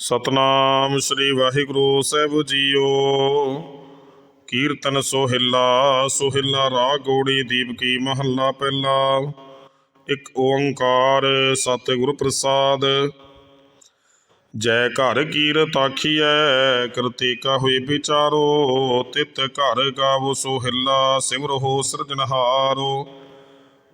ਸਤਨਾਮ ਸ੍ਰੀ ਵਾਹਿਗੁਰੂ ਸਾਹਿਬ ਜੀਓ। ਕੀਰਤਨ ਸੋਹਿਲਾ ਸੋਹਿਲਾ ਰਾਗ ਗੋੜੀ ਦੀਪਕੀ ਮਹੱਲਾ ਪਹਿਲਾ। ਇੱਕ ਓੰਕਾਰ ਸਤਿਗੁਰ ਪ੍ਰਸਾਦ। ਜੈ ਘਰ ਕੀਰਤ ਆਖੀਐ ਕਰਤੀਕਾ ਹੋਏ ਵਿਚਾਰੋ। ਤਿਤ ਘਰ ਗਾਵੋ ਸੋਹਿਲਾ, ਸਿਮਰੋ ਸਿਰਜਨਹਾਰੋ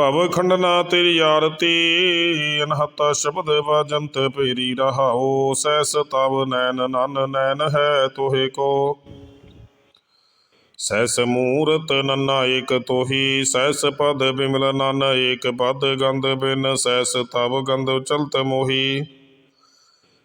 ਭਵ ਖੰਡਨਾ ਤੇਰੀ ਆਰਤੀ ਅਨਹਤ ਸ਼ਬਦ ਵਾਜੰਤ ਭੇਰੀ ਰਹਾਓ ਸੈਸ ਤਵ ਨੈਨ ਨਨ ਨੈਨ ਹੈ ਤੋਹੇ ਕੋ। ਸੈਸ ਮੂਰਤ ਨੰਨਾ ਏਕ ਤੋਹੀ ਸੈਸ ਪਦ ਬਿਮਲ ਨਨ ਏਕ ਪਦ ਗੰਧ ਬਿਨ ਸੈਸ ਤਵ ਗੰਧ ਚਲਤ ਮੋਹੀ।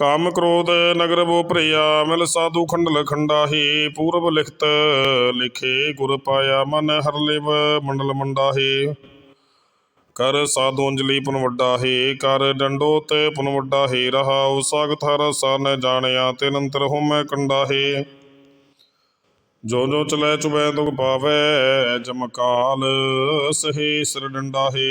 ਕਾਮ ਕ੍ਰੋਧ ਨਗਰ ਬੋ ਭਰਿਆ, ਮਿਲ ਸਾਧੂ ਖੰਡਲ ਖੰਡਾਹੀ, ਪੂਰਬ ਲਿਖਤ ਲਿਖੇ ਗੁਰ ਪਾਇਆ, ਮਨ ਹਰ ਲਿਵ ਮੰਡਲ ਮੰਡਾਹੀ। ਕਰ ਸਾਧੂ ਅੰਜਲੀ ਪੁਨ ਹੈ ਕਰ ਡੰਡੋ ਤੇ ਪੁਨ ਵੱਡਾ ਹੈ ਰਹਾਉ ਸਾਗਤ ਹਰ ਸਨ ਜਾਣਿਆ ਤੇ ਨੰਤਰ ਹੋਮੈ ਕੰਡਾ ਹੈ ਜੋ ਜੋ ਚਲੈ ਚੁਬੈ ਦੁਖ ਪਾਵੈ ਜਮਕਾਲ ਸਹੇ ਸਿਰ ਡੰਡਾ ਹੈ